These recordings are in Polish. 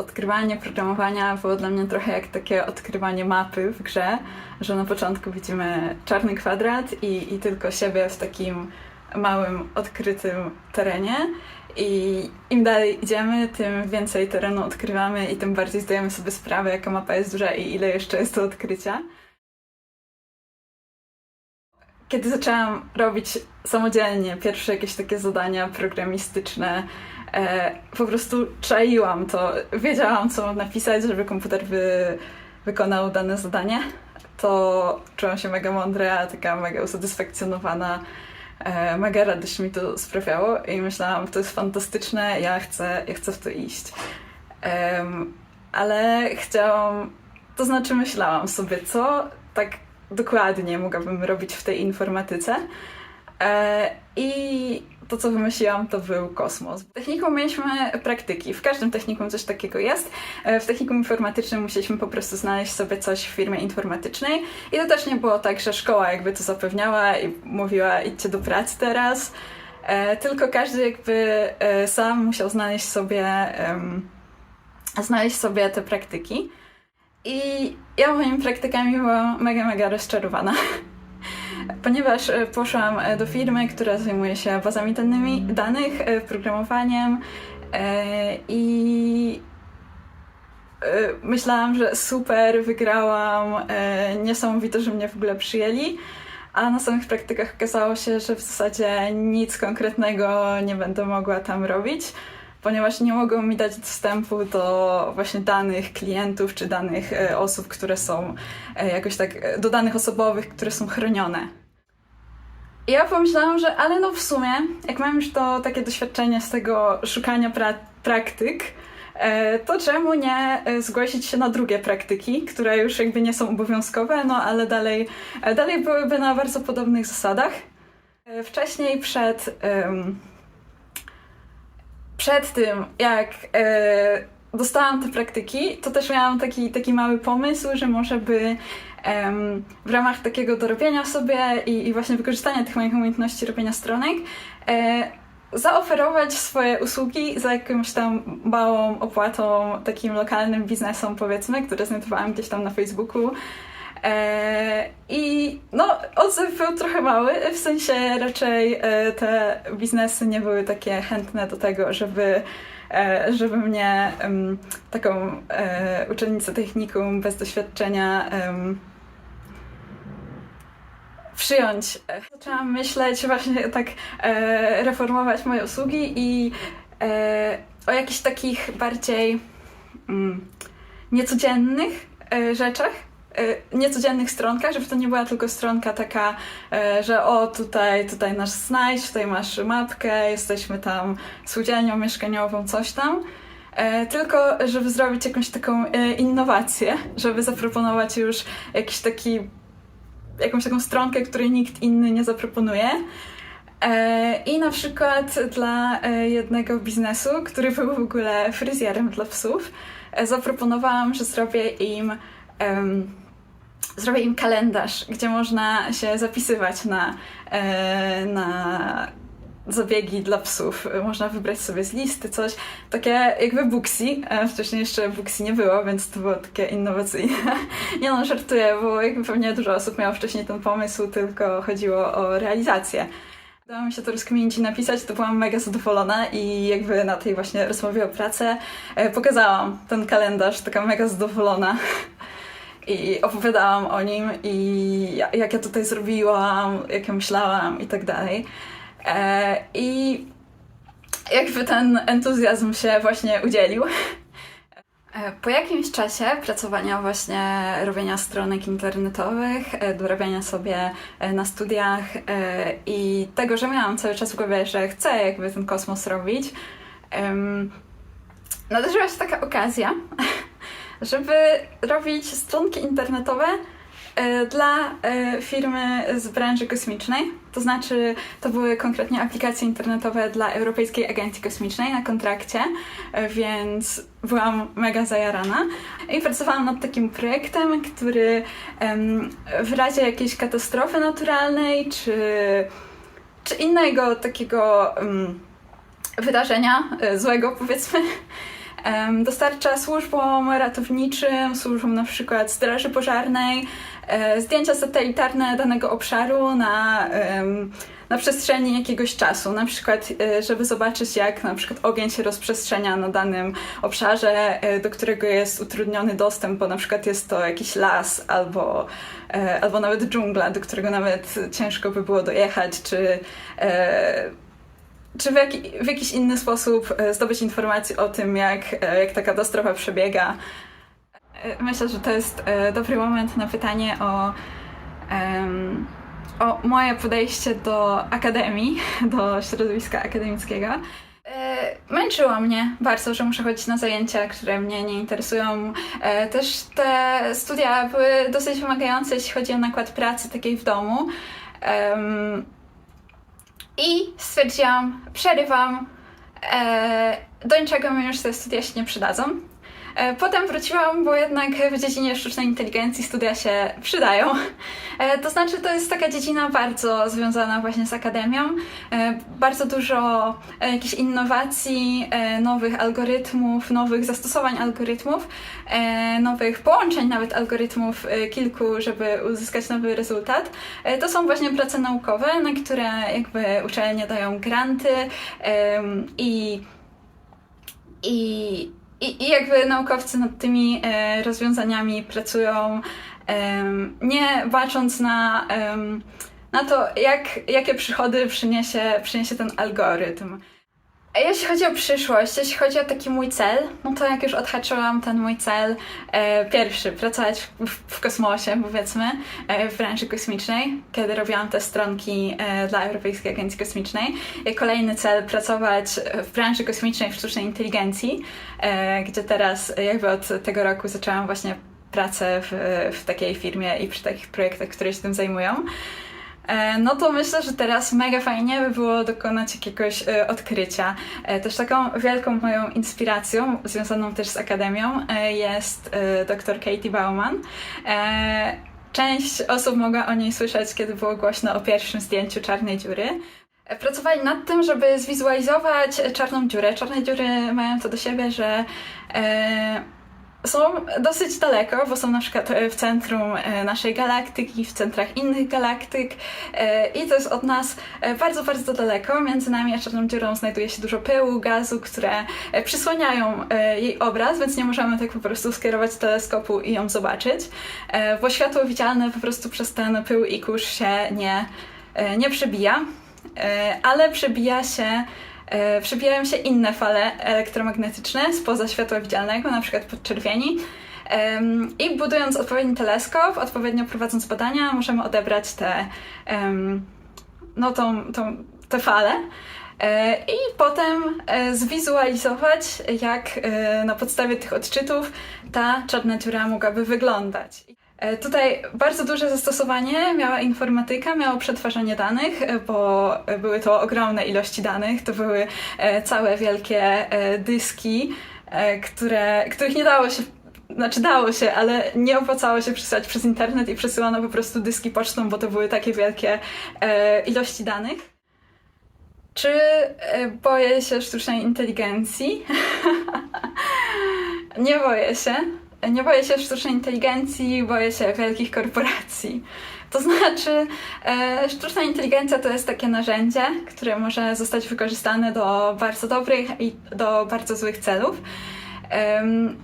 odkrywanie programowania było dla mnie trochę jak takie odkrywanie mapy w grze, że na początku widzimy czarny kwadrat i, i tylko siebie w takim małym, odkrytym terenie. I im dalej idziemy, tym więcej terenu odkrywamy i tym bardziej zdajemy sobie sprawę, jaka mapa jest duża i ile jeszcze jest do odkrycia. Kiedy zaczęłam robić samodzielnie pierwsze jakieś takie zadania programistyczne, po prostu czaiłam to, wiedziałam, co mam napisać, żeby komputer wy, wykonał dane zadanie. To czułam się mega mądra, taka mega usatysfakcjonowana, e, mega radość mi to sprawiało i myślałam, to jest fantastyczne, ja chcę, ja chcę w to iść. Ale chciałam, to znaczy myślałam sobie, co tak dokładnie mogłabym robić w tej informatyce. E, I to, co wymyśliłam, to był kosmos. W technikum mieliśmy praktyki. W każdym technikum coś takiego jest. E, W technikum informatycznym musieliśmy po prostu znaleźć sobie coś w firmie informatycznej. I to też nie było tak, że szkoła jakby to zapewniała i mówiła idźcie do pracy teraz. E, Tylko każdy jakby e, sam musiał znaleźć sobie, znaleźć sobie te praktyki. I ja moimi praktykami byłam mega, mega rozczarowana. Ponieważ e, poszłam e, do firmy, która zajmuje się bazami danymi, danych, e, programowaniem i myślałam, że super, wygrałam, niesamowite, że mnie w ogóle przyjęli. A na samych praktykach okazało się, że w zasadzie nic konkretnego nie będę mogła tam robić, ponieważ nie mogą mi dać dostępu do właśnie danych klientów czy danych e, osób, które są e, jakoś tak, e, do danych osobowych, które są chronione. I ja pomyślałam, że ale no w sumie, jak mam już to takie doświadczenie z tego szukania pra- praktyk, to czemu nie zgłosić się na drugie praktyki, które już jakby nie są obowiązkowe, no ale dalej, dalej byłyby na bardzo podobnych zasadach. Wcześniej przed, em, przed tym, jak e, dostałam te praktyki, to też miałam taki, taki mały pomysł, że może by w ramach takiego dorobienia sobie i, i właśnie wykorzystania tych moich umiejętności robienia stronek e, zaoferować swoje usługi za jakąś tam małą opłatą takim lokalnym biznesom, powiedzmy, które znajdowałam gdzieś tam na Facebooku. E, I no, odzew był trochę mały, w sensie raczej e, te biznesy nie były takie chętne do tego, żeby, e, żeby mnie, taką uczennicę technikum bez doświadczenia, przyjąć. Zaczęłam myśleć, właśnie tak reformować moje usługi i o jakichś takich bardziej mm, niecodziennych rzeczach, niecodziennych stronkach, żeby to nie była tylko stronka taka, e, że o tutaj, tutaj nasz znajdź, tutaj masz mapkę, jesteśmy tam spółdzielnią mieszkaniową, coś tam. E, tylko, żeby zrobić jakąś taką e, innowację, żeby zaproponować już jakiś taki jakąś taką stronkę, której nikt inny nie zaproponuje. E, I na przykład dla e, jednego biznesu, który był w ogóle fryzjerem dla psów, e, zaproponowałam, że zrobię im, zrobię im kalendarz, gdzie można się zapisywać na, e, na zabiegi dla psów. Można wybrać sobie z listy coś, takie jakby Booksy. E, Wcześniej jeszcze Booksy nie było, więc to było takie innowacyjne. Nie no, żartuję, bo jakby pewnie dużo osób miało wcześniej ten pomysł, tylko chodziło o realizację. Udało mi się to rozkminić i napisać, to byłam mega zadowolona i jakby na tej właśnie rozmowie o pracę e, pokazałam ten kalendarz, taka mega zadowolona. I opowiadałam o nim i ja- jak ja tutaj zrobiłam, jak ja myślałam i tak dalej. E, I jakby ten entuzjazm się właśnie udzielił. E, Po jakimś czasie pracowania właśnie, robienia stronek internetowych, e, dorabiania sobie na studiach i tego, że miałam cały czas w głowie, że chcę jakby ten kosmos robić, nadarzyła się taka okazja, żeby robić stronki internetowe e, dla e, firmy z branży kosmicznej. To znaczy, to były konkretnie aplikacje internetowe dla Europejskiej Agencji Kosmicznej na kontrakcie, e, więc byłam mega zajarana. I pracowałam nad takim projektem, który w razie jakiejś katastrofy naturalnej czy, czy innego takiego wydarzenia złego, powiedzmy, dostarcza służbom ratowniczym, służbom na przykład Straży Pożarnej, e, zdjęcia satelitarne danego obszaru na, na przestrzeni jakiegoś czasu. Na przykład, e, żeby zobaczyć, jak na przykład ogień się rozprzestrzenia na danym obszarze, e, do którego jest utrudniony dostęp, bo na przykład jest to jakiś las albo, albo nawet dżungla, do którego nawet ciężko by było dojechać, czy czy w, jaki, w jakiś inny sposób e, zdobyć informacje o tym, jak, e, jak ta katastrofa przebiega. E, Myślę, że to jest dobry moment na pytanie o, o moje podejście do akademii, do środowiska akademickiego. Męczyło mnie bardzo, że muszę chodzić na zajęcia, które mnie nie interesują. Też te studia były dosyć wymagające, jeśli chodzi o nakład pracy takiej w domu. I stwierdziłam, przerywam, e, do niczego mi już te studia się nie przydadzą. E, potem wróciłam, bo jednak w dziedzinie sztucznej inteligencji studia się przydają. E, to znaczy, to jest taka dziedzina bardzo związana właśnie z akademią. E, bardzo dużo jakichś innowacji, nowych algorytmów, nowych zastosowań algorytmów, nowych połączeń nawet algorytmów kilku, żeby uzyskać nowy rezultat. To są właśnie prace naukowe, na które jakby uczelnie dają granty i, i, i, i jakby naukowcy nad tymi e, rozwiązaniami pracują, em, nie bacząc na, em, na to, jak, jakie przychody przyniesie, przyniesie ten algorytm. Jeśli chodzi o przyszłość, jeśli chodzi o taki mój cel, no to jak już odhaczyłam ten mój cel e, pierwszy, pracować w, w kosmosie, powiedzmy, e, w branży kosmicznej, kiedy robiłam te stronki e, dla Europejskiej Agencji Kosmicznej. I kolejny cel, pracować w branży kosmicznej w sztucznej inteligencji, e, gdzie teraz jakby od tego roku zaczęłam właśnie pracę w, w takiej firmie i przy takich projektach, które się tym zajmują. E, No to myślę, że teraz mega fajnie by było dokonać jakiegoś e, odkrycia. E, Też taką wielką moją inspiracją, związaną też z akademią, jest dr Katie Bauman. Część osób mogła o niej słyszeć, kiedy było głośno o pierwszym zdjęciu czarnej dziury. Pracowali nad tym, żeby zwizualizować czarną dziurę. Czarne dziury mają to do siebie, że są dosyć daleko, bo są na przykład e, w centrum e, naszej galaktyki, w centrach innych galaktyk e, i to jest od nas bardzo, bardzo daleko. Między nami a czarną dziurą znajduje się dużo pyłu, gazu, które przysłaniają jej obraz, więc nie możemy tak po prostu skierować teleskopu i ją zobaczyć, bo światło widzialne po prostu przez ten pył i kurz się nie, nie przebija, ale przebija się e, przebijają się inne fale elektromagnetyczne spoza światła widzialnego, przykład podczerwieni. Em, I budując odpowiedni teleskop, odpowiednio prowadząc badania, możemy odebrać te, em, no tą, tą, te fale. E, I potem e, zwizualizować, jak e, na podstawie tych odczytów ta czarna dziura mogłaby wyglądać. E, Tutaj bardzo duże zastosowanie miała informatyka, miało przetwarzanie danych, e, bo były to ogromne ilości danych. To były e, całe wielkie dyski, które, których nie dało się, znaczy dało się, ale nie opłacało się przesyłać przez internet i przesyłano po prostu dyski pocztą, bo to były takie wielkie ilości danych. Czy boję się sztucznej inteligencji? nie boję się. Nie boję się sztucznej inteligencji, boję się wielkich korporacji. To znaczy, e, sztuczna inteligencja to jest takie narzędzie, które może zostać wykorzystane do bardzo dobrych i do bardzo złych celów.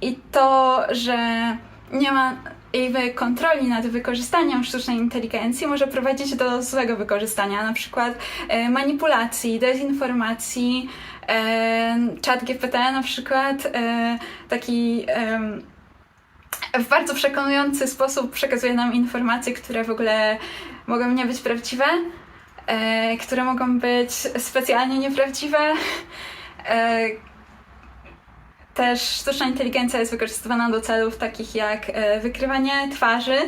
I to, że nie ma jakby kontroli nad wykorzystaniem sztucznej inteligencji może prowadzić do złego wykorzystania, na przykład e, manipulacji, dezinformacji. E, Chat GPT na przykład e, taki em, w bardzo przekonujący sposób przekazuje nam informacje, które w ogóle mogą nie być prawdziwe, e, które mogą być specjalnie nieprawdziwe. E, też sztuczna inteligencja jest wykorzystywana do celów takich jak e, wykrywanie twarzy,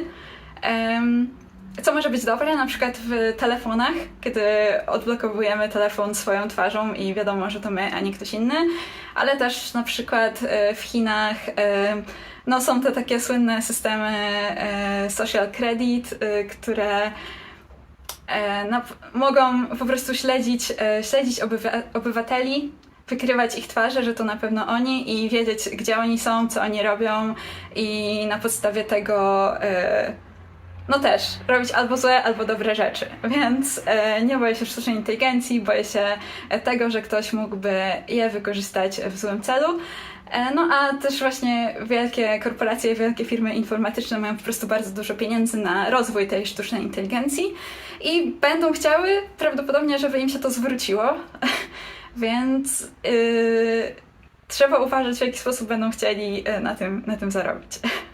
em, co może być dobre? Na przykład w telefonach, kiedy odblokowujemy telefon swoją twarzą i wiadomo, że to my, a nie ktoś inny, ale też na przykład e, w Chinach e, no, są te takie słynne systemy e, social credit, które na, mogą po prostu śledzić, śledzić obywa, obywateli wykrywać ich twarze, że to na pewno oni i wiedzieć, gdzie oni są, co oni robią i na podstawie tego no też robić albo złe, albo dobre rzeczy. Więc e, nie boję się sztucznej inteligencji, boję się e, tego, że ktoś mógłby je wykorzystać w złym celu. E, No a też właśnie wielkie korporacje, wielkie firmy informatyczne mają po prostu bardzo dużo pieniędzy na rozwój tej sztucznej inteligencji i będą chciały prawdopodobnie, żeby im się to zwróciło. Więc yy, trzeba uważać, w jaki sposób będą chcieli yy, na tym, na tym zarobić.